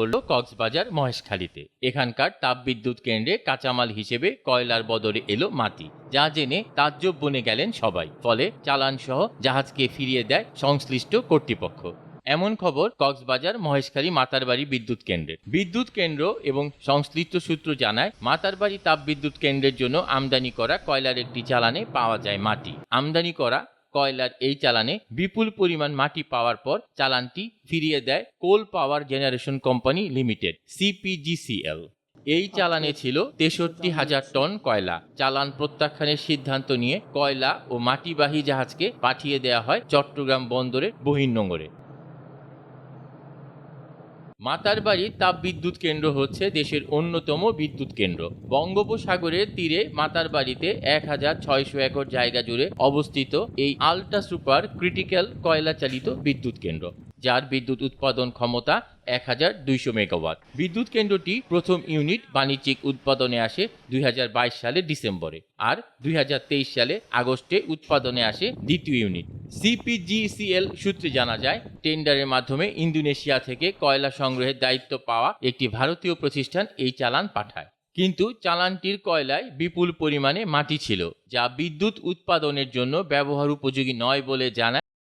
করল কক্সবাজার মহেশখালীতে। এখানকার তাপবিদ্যুৎ কেন্দ্রে কাঁচামাল হিসেবে কয়লার বদলে এলো মাটি, যা জেনে তাজ্জব বনে গেলেন সবাই। ফলে চালান সহ জাহাজকে ফিরিয়ে দেয় সংশ্লিষ্ট কর্তৃপক্ষ। এমন খবর কক্সবাজার মহেশখালী মাতারবাড়ি বিদ্যুৎ কেন্দ্রের বিদ্যুৎ কেন্দ্র এবং সংশ্লিষ্ট সূত্র জানায়, মাতারবাড়ি তাপবিদ্যুৎ কেন্দ্রের জন্য আমদানি করা কয়লার একটি চালানে পাওয়া যায় মাটি। আমদানি করা কয়লার এই চালানে বিপুল পরিমাণ মাটি পাওয়ার পর চালানটি ফিরিয়ে দেয় coal power generation company limited, CPGCL. এই চালানে ছিল তেষট্টি হাজার টন কয়লা। চালান প্রত্যাখ্যানের সিদ্ধান্ত নিয়ে কয়লা ও মাটিবাহী জাহাজকে পাঠিয়ে দেয়া হয় চট্টগ্রাম বন্দরের বহির্নোঙরে মাতারবাড়ি তাপবিদ্যুৎ কেন্দ্র হচ্ছে দেশের অন্যতম বিদ্যুৎ কেন্দ্র। বঙ্গোপসাগরের তীরে মাতারবাড়িতে এক হাজার ছয়শো একর জায়গা জুড়ে অবস্থিত এই আল্ট্রা সুপার ক্রিটিক্যাল কয়লা চালিত বিদ্যুৎ কেন্দ্র, যার বিদ্যুৎ উৎপাদন ক্ষমতা এক হাজার দুইশো মেগাওয়াট। বিদ্যুৎ কেন্দ্রটি প্রথম ইউনিট বাণিজ্যিক উৎপাদনে আসে দুই সালের ডিসেম্বরে আর দুই হাজার তেইশ সালে আগস্টে উৎপাদনে আসে দ্বিতীয় ইউনিট। সিপিজিসিএল সূত্রে জানা যায়, টেন্ডারের মাধ্যমে ইন্দোনেশিয়া থেকে কয়লা সংগ্রহের দায়িত্ব পাওয়া একটি ভারতীয় প্রতিষ্ঠান এই চালান পাঠায়। কিন্তু চালানটির কয়লায় বিপুল পরিমাণে মাটি ছিল, যা বিদ্যুৎ উৎপাদনের জন্য ব্যবহার উপযোগী নয় বলে জানায়